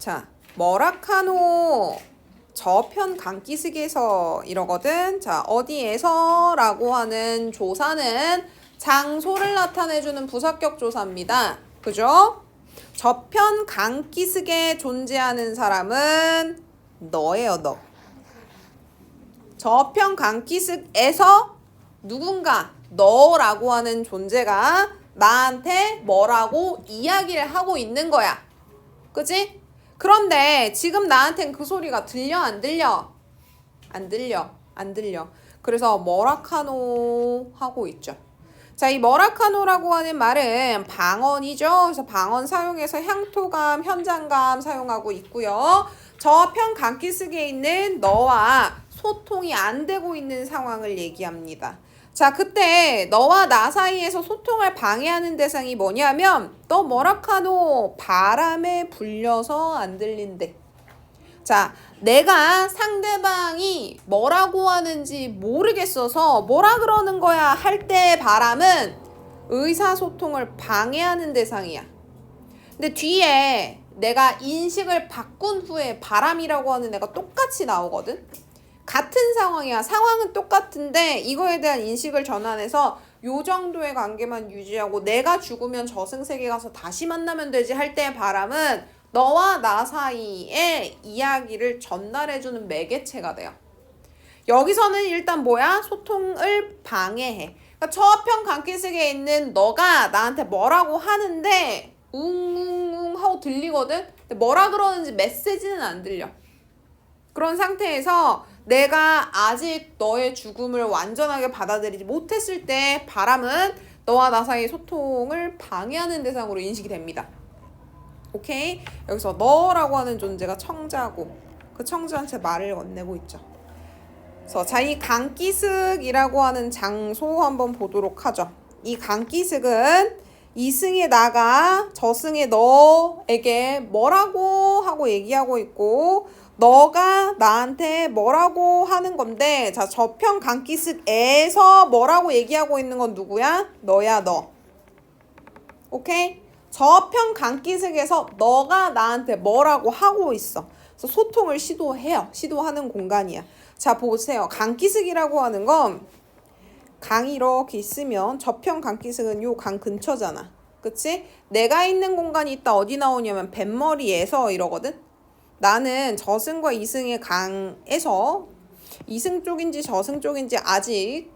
자, 머라카노 저편 강기슭에서 이러거든. 자, 어디에서 라고 하는 조사는 장소를 나타내주는 부사격 조사입니다. 그죠? 저편 강기슭에 존재하는 사람은 너예요, 너. 저편 강기슭에서 누군가 너라고 하는 존재가 나한테 뭐라고 이야기를 하고 있는 거야. 그지? 그런데 지금 나한텐 그 소리가 들려 안 들려? 안 들려. 안 들려. 그래서 머라카노 하고 있죠. 자, 이 머라카노라고 하는 말은 방언이죠. 그래서 방언 사용해서 향토감, 현장감 사용하고 있고요. 저편 강기슭에 있는 너와 소통이 안 되고 있는 상황을 얘기합니다. 자, 그때 너와 나 사이에서 소통을 방해하는 대상이 뭐냐면 너 머라카노 바람에 불려서 안 들린대. 자, 내가 상대방이 뭐라고 하는지 모르겠어서 뭐라 그러는 거야 할 때 바람은 의사소통을 방해하는 대상이야. 근데 뒤에 내가 인식을 바꾼 후에 바람이라고 하는 애가 똑같이 나오거든. 같은 상황이야. 상황은 똑같은데 이거에 대한 인식을 전환해서 요 정도의 관계만 유지하고 내가 죽으면 저승세계 가서 다시 만나면 되지 할 때의 바람은 너와 나 사이에 이야기를 전달해주는 매개체가 돼요. 여기서는 일단 뭐야? 소통을 방해해. 그러니까 저편 강기슭에 있는 너가 나한테 뭐라고 하는데 웅웅웅 하고 들리거든? 근데 뭐라 그러는지 메시지는 안 들려. 그런 상태에서 내가 아직 너의 죽음을 완전하게 받아들이지 못했을 때 바람은 너와 나 사이의 소통을 방해하는 대상으로 인식이 됩니다. 오케이? 여기서 너라고 하는 존재가 청자고 그 청자한테 말을 건네고 있죠. 그래서 자, 이 강기슭이라고 하는 장소 한번 보도록 하죠. 이 강기슭은 이승의 나가 저승의 너에게 뭐라고 하고 얘기하고 있고 너가 나한테 뭐라고 하는 건데 자 저편 강기슭에서 뭐라고 얘기하고 있는 건 누구야? 너야 너. 오케이? 저편 강기슭에서 너가 나한테 뭐라고 하고 있어. 그래서 소통을 시도해요. 시도하는 공간이야. 자 보세요. 강기슭이라고 하는 건 강이 이렇게 있으면 저편 강기슭은 요 강 근처잖아. 그치? 내가 있는 공간이 있다 어디 나오냐면 뱃머리에서 이러거든. 나는 저승과 이승의 강에서 이승 쪽인지 저승 쪽인지 아직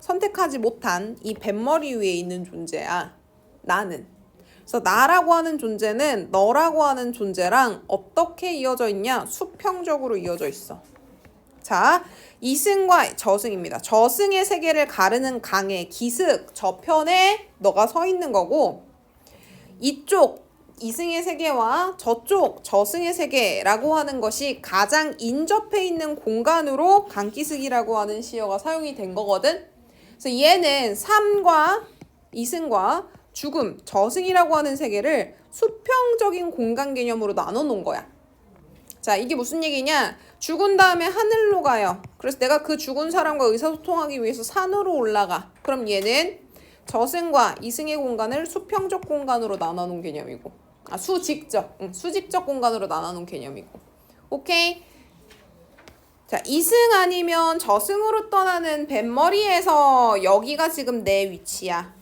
선택하지 못한 이 뱃머리 위에 있는 존재야. 나는. 그래서 나라고 하는 존재는 너라고 하는 존재랑 어떻게 이어져 있냐? 수평적으로 이어져 있어. 자, 이승과 저승입니다. 저승의 세계를 가르는 강의 기슭 저편에 너가 서 있는 거고 이쪽 이승의 세계와 저쪽 저승의 세계라고 하는 것이 가장 인접해 있는 공간으로 강기슭이라고 하는 시어가 사용이 된 거거든. 그래서 얘는 삶과 이승과 죽음, 저승이라고 하는 세계를 수평적인 공간 개념으로 나눠 놓은 거야. 자, 이게 무슨 얘기냐? 죽은 다음에 하늘로 가요. 그래서 내가 그 죽은 사람과 의사소통하기 위해서 산으로 올라가. 그럼 얘는 저승과 이승의 공간을 수평적 공간으로 나눠 놓은 개념이고. 아, 수직적. 응, 수직적 공간으로 나눠 놓은 개념이고. 오케이? 자, 이승 아니면 저승으로 떠나는 뱃머리에서 여기가 지금 내 위치야.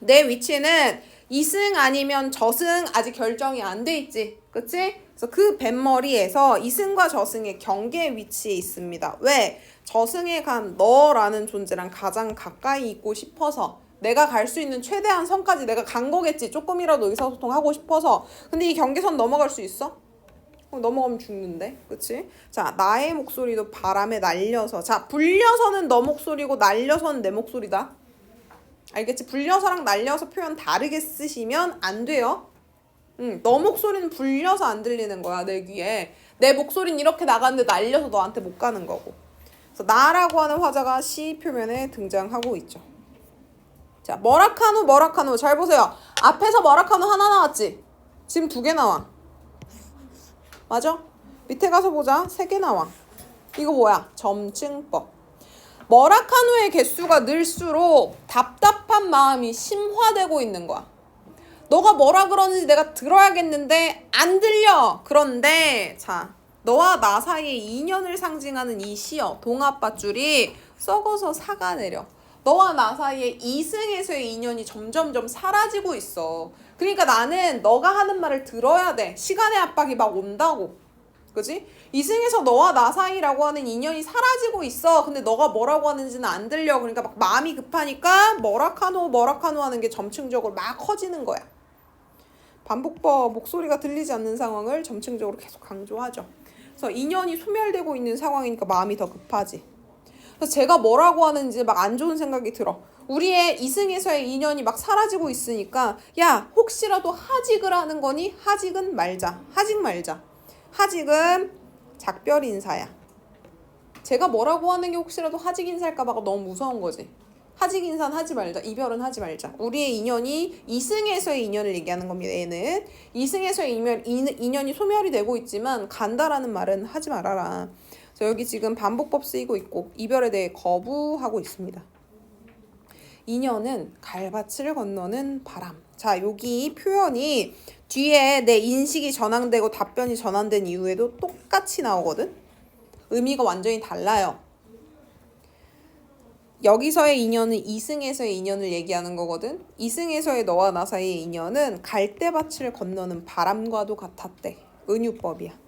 내 위치는 이승 아니면 저승 아직 결정이 안 돼 있지. 그치? 그래서 그 뱃머리에서 이승과 저승의 경계 위치에 있습니다. 왜? 저승에 간 너라는 존재랑 가장 가까이 있고 싶어서 내가 갈 수 있는 최대한 선까지 내가 간 거겠지. 조금이라도 의사소통하고 싶어서. 근데 이 경계선 넘어갈 수 있어? 어, 넘어가면 죽는데. 그치? 자, 나의 목소리도 바람에 날려서. 자, 불려서는 너 목소리고 날려서는 내 목소리다. 알겠지? 불려서랑 날려서 표현 다르게 쓰시면 안 돼요. 응, 너 목소리는 불려서 안 들리는 거야, 내 귀에. 내 목소리는 이렇게 나가는데 날려서 너한테 못 가는 거고. 그래서 나라고 하는 화자가 시 표면에 등장하고 있죠. 자, 머라카노, 머라카노. 잘 보세요. 앞에서 머라카노 하나 나왔지? 지금 두 개 나와. 맞아? 밑에 가서 보자. 세 개 나와. 이거 뭐야? 점증법. 머라카노의 개수가 늘수록 답답한 마음이 심화되고 있는 거야. 너가 뭐라 그러는지 내가 들어야겠는데 안 들려. 그런데 자 너와 나 사이의 인연을 상징하는 이 시어 동아밧줄이 썩어서 사가 내려. 너와 나 사이의 이승에서의 인연이 점점점 사라지고 있어. 그러니까 나는 너가 하는 말을 들어야 돼. 시간의 압박이 막 온다고. 그지? 이승에서 너와 나 사이라고 하는 인연이 사라지고 있어. 근데 너가 뭐라고 하는지는 안 들려. 그러니까 막 마음이 급하니까 뭐라카노 뭐라카노 하는 게 점층적으로 막 커지는 거야. 반복법 목소리가 들리지 않는 상황을 점층적으로 계속 강조하죠. 그래서 인연이 소멸되고 있는 상황이니까 마음이 더 급하지. 그래서 제가 뭐라고 하는지 막 안 좋은 생각이 들어. 우리의 이승에서의 인연이 막 사라지고 있으니까 야 혹시라도 하직을 하는 거니 하직은 말자. 하직 말자. 하직은 작별 인사야. 제가 뭐라고 하는 게 혹시라도 하직 인사일까봐 너무 무서운 거지. 하직 인사는 하지 말자. 이별은 하지 말자. 우리의 인연이 이승에서의 인연을 얘기하는 겁니다. 얘는 이승에서의 인연, 인- 인연이 소멸이 되고 있지만 간다라는 말은 하지 말아라. 그래서 여기 지금 반복법 쓰이고 있고 이별에 대해 거부하고 있습니다. 인연은 갈밭을 건너는 바람. 자, 여기 표현이 뒤에 내 인식이 전환되고 답변이 전환된 이후에도 똑같이 나오거든. 의미가 완전히 달라요. 여기서의 인연은 이승에서의 인연을 얘기하는 거거든. 이승에서의 너와 나 사이의 인연은 갈대밭을 건너는 바람과도 같았대. 은유법이야.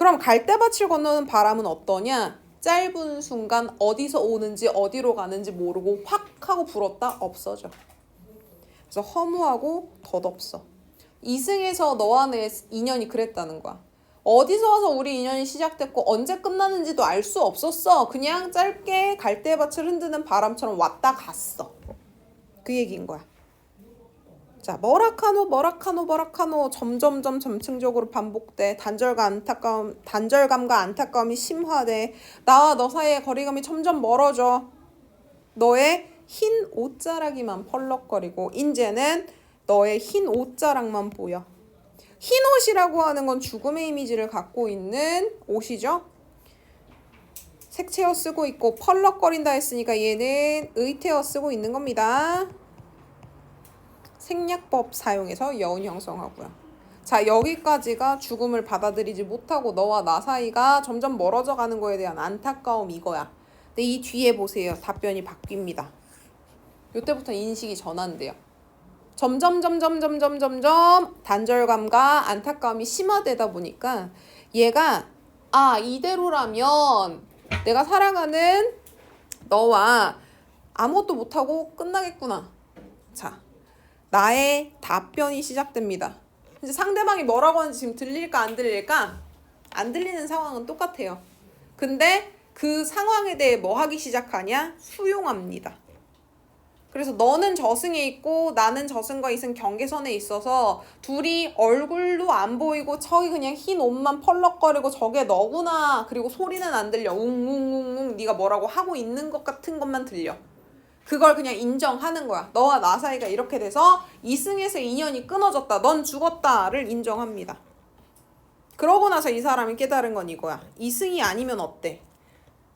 그럼 갈대밭을 건너는 바람은 어떠냐? 짧은 순간 어디서 오는지 어디로 가는지 모르고 확 하고 불었다 없어져. 그래서 허무하고 덧없어. 이승에서 너와 내 인연이 그랬다는 거야. 어디서 와서 우리 인연이 시작됐고 언제 끝나는지도 알 수 없었어. 그냥 짧게 갈대밭을 흔드는 바람처럼 왔다 갔어. 그 얘기인 거야. 자, 머라카노, 머라카노, 머라카노 점점점 점층적으로 반복돼. 단절과 안타까움, 단절감과 안타까움이 심화돼. 나와 너 사이의 거리감이 점점 멀어져. 너의 흰 옷자락이만 펄럭거리고 이제는 너의 흰 옷자락만 보여. 흰 옷이라고 하는 건 죽음의 이미지를 갖고 있는 옷이죠. 색채어 쓰고 있고 펄럭거린다 했으니까 얘는 의태어 쓰고 있는 겁니다. 생략법 사용해서 여운 형성하고요. 자, 여기까지가 죽음을 받아들이지 못하고 너와 나 사이가 점점 멀어져 가는 거에 대한 안타까움 이거야. 근데 이 뒤에 보세요. 답변이 바뀝니다. 이때부터 인식이 전환돼요. 점점 점점 점점 점점 단절감과 안타까움이 심화되다 보니까 얘가 아 이대로라면 내가 사랑하는 너와 아무것도 못하고 끝나겠구나. 자, 나의 답변이 시작됩니다. 이제 상대방이 뭐라고 하는지 지금 들릴까 안 들릴까? 안 들리는 상황은 똑같아요. 근데 그 상황에 대해 뭐 하기 시작하냐? 수용합니다. 그래서 너는 저승에 있고 나는 저승과 이승 경계선에 있어서 둘이 얼굴도 안 보이고 저기 그냥 흰 옷만 펄럭거리고 저게 너구나 그리고 소리는 안 들려 웅웅웅웅 네가 뭐라고 하고 있는 것 같은 것만 들려 그걸 그냥 인정하는 거야 너와 나 사이가 이렇게 돼서 이승에서 인연이 끊어졌다 넌 죽었다를 인정합니다 그러고 나서 이 사람이 깨달은 건 이거야 이승이 아니면 어때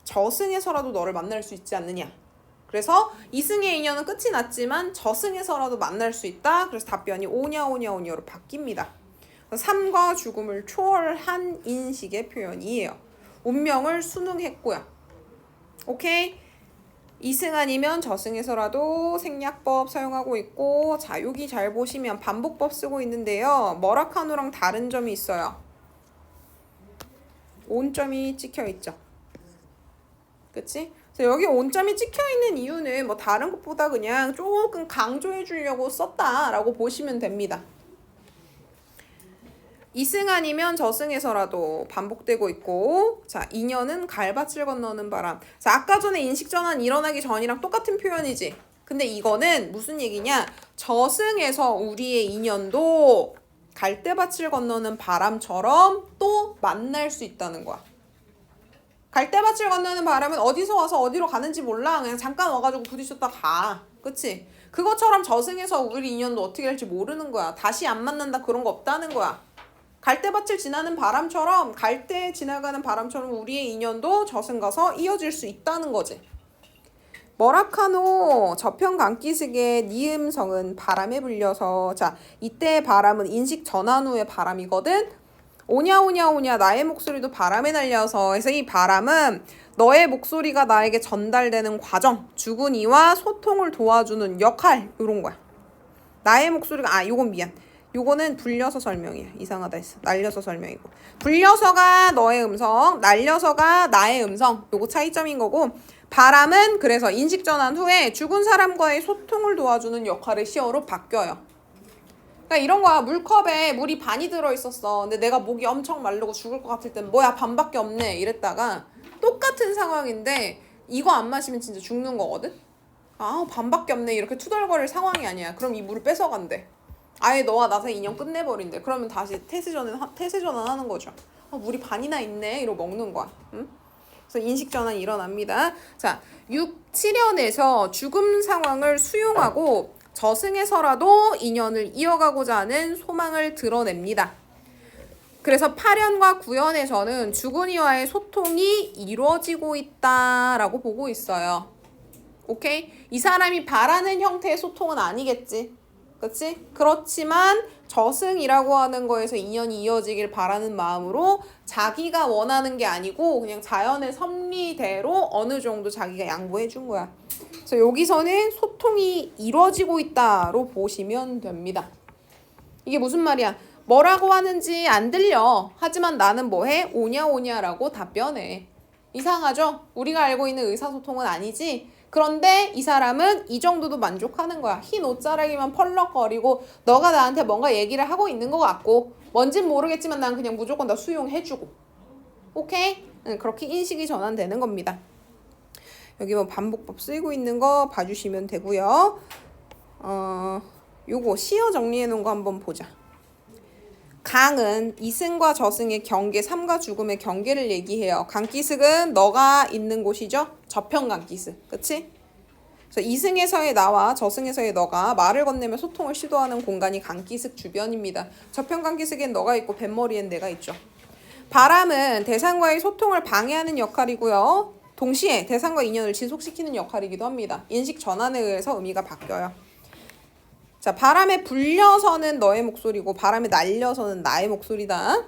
저승에서라도 너를 만날 수 있지 않느냐 그래서 이승의 인연은 끝이 났지만 저승에서라도 만날 수 있다. 그래서 답변이 오냐 오냐 오냐로 바뀝니다. 삶과 죽음을 초월한 인식의 표현이에요. 운명을 순응했고요. 오케이? 이승 아니면 저승에서라도 생략법 사용하고 있고 자 여기 잘 보시면 반복법 쓰고 있는데요. 머라카노랑 다른 점이 있어요. 온점이 찍혀 있죠. 그치? 그래서 여기 온점이 찍혀 있는 이유는 뭐 다른 것보다 그냥 조금 강조해 주려고 썼다라고 보시면 됩니다. 이승 아니면 저승에서라도 반복되고 있고 자 인연은 갈밭을 건너는 바람 자 아까 전에 인식 전환 일어나기 전이랑 똑같은 표현이지 근데 이거는 무슨 얘기냐 저승에서 우리의 인연도 갈대밭을 건너는 바람처럼 또 만날 수 있다는 거야 갈대밭을 건너는 바람은 어디서 와서 어디로 가는지 몰라. 그냥 잠깐 와가지고 부딪혔다 가. 그치? 그것처럼 저승에서 우리 인연도 어떻게 될지 모르는 거야. 다시 안 만난다 그런 거 없다는 거야. 갈대밭을 지나는 바람처럼 갈대 지나가는 바람처럼 우리의 인연도 저승 가서 이어질 수 있다는 거지. 머라카노 저편 강기슭의 니음성은 바람에 불려서 자 이때 바람은 인식 전환 후의 바람이거든. 오냐 오냐 오냐 나의 목소리도 바람에 날려서. 해서 이 바람은 너의 목소리가 나에게 전달되는 과정 죽은 이와 소통을 도와주는 역할 이런 거야. 나의 목소리가 아 요건 미안 요거는 불려서 설명이야 이상하다 했어. 날려서 설명이고. 불려서가 너의 음성 날려서가 나의 음성. 요거 차이점인 거고 바람은 그래서 인식 전환 후에 죽은 사람과의 소통을 도와주는 역할의 시어로 바뀌어요. 그러니까 이런 거야. 물컵에 물이 반이 들어있었어. 근데 내가 목이 엄청 마르고 죽을 것 같을 땐 뭐야 반밖에 없네. 이랬다가 똑같은 상황인데 이거 안 마시면 진짜 죽는 거거든? 아 반밖에 없네. 이렇게 투덜거릴 상황이 아니야. 그럼 이 물을 뺏어간대 아예 너와 나 사이 인연 끝내버린대 그러면 다시 태세 전환 태세 전환하는 거죠 아 물이 반이나 있네 이러고 먹는 거야 응? 그래서 인식 전환이 일어납니다 자 6, 7연에서 죽음 상황을 수용하고 저승에서라도 인연을 이어가고자 하는 소망을 드러냅니다 그래서 8연과 9연에서는 죽은 이와의 소통이 이루어지고 있다라고 보고 있어요. 오케이? 이 사람이 바라는 형태의 소통은 아니겠지. 그치? 그렇지만 저승이라고 하는 거에서 인연이 이어지길 바라는 마음으로 자기가 원하는 게 아니고 그냥 자연의 섭리대로 어느 정도 자기가 양보해 준 거야. 그래서 여기서는 소통이 이루어지고 있다로 보시면 됩니다. 이게 무슨 말이야? 뭐라고 하는지 안 들려. 하지만 나는 뭐해? 오냐 오냐라고 답변해. 이상하죠? 우리가 알고 있는 의사소통은 아니지. 그런데 이 사람은 이 정도도 만족하는 거야. 흰 옷자락이만 펄럭거리고 너가 나한테 뭔가 얘기를 하고 있는 것 같고 뭔진 모르겠지만 난 그냥 무조건 다 수용해주고. 오케이? 응, 그렇게 인식이 전환되는 겁니다. 여기 뭐 반복법 쓰이고 있는 거 봐주시면 되고요. 어, 요거 시어 정리해 놓은 거 한번 보자. 강은 이승과 저승의 경계, 삶과 죽음의 경계를 얘기해요. 강기슭은 너가 있는 곳이죠. 저편 강기슭, 그치? 그래서 이승에서의 나와 저승에서의 너가 말을 건네며 소통을 시도하는 공간이 강기슭 주변입니다. 저편 강기슭엔 너가 있고 뱃머리엔 내가 있죠. 바람은 대상과의 소통을 방해하는 역할이고요. 동시에 대상과 인연을 지속시키는 역할이기도 합니다. 인식 전환에 의해서 의미가 바뀌어요. 자, 바람에 불려서는 너의 목소리고 바람에 날려서는 나의 목소리다.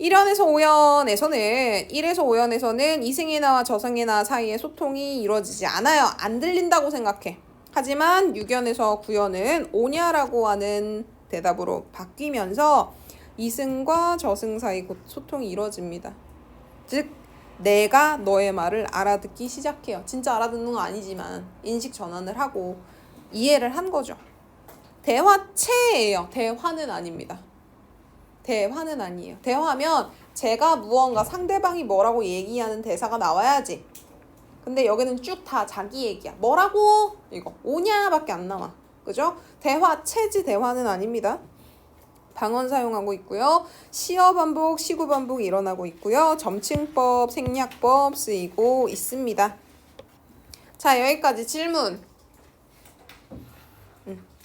1연에서 5연에서는 1에서 5연에서는 이승의 나와 저승의 나 사이에 소통이 이루어지지 않아요. 안 들린다고 생각해. 하지만 6연에서 9연은 오냐라고 하는 대답으로 바뀌면서 이승과 저승 사이 곧 소통이 이루어집니다. 즉 내가 너의 말을 알아듣기 시작해요. 진짜 알아듣는 건 아니지만 인식 전환을 하고 이해를 한 거죠. 대화체예요. 대화는 아닙니다. 대화는 아니에요. 대화면 제가 무언가 상대방이 뭐라고 얘기하는 대사가 나와야지. 근데 여기는 쭉 다 자기 얘기야. 뭐라고? 이거 오냐밖에 안 나와. 그죠? 대화 체지 대화는 아닙니다. 방언 사용하고 있고요. 시어 반복, 시구 반복 일어나고 있고요. 점칭법, 생략법 쓰이고 있습니다. 자, 여기까지 질문.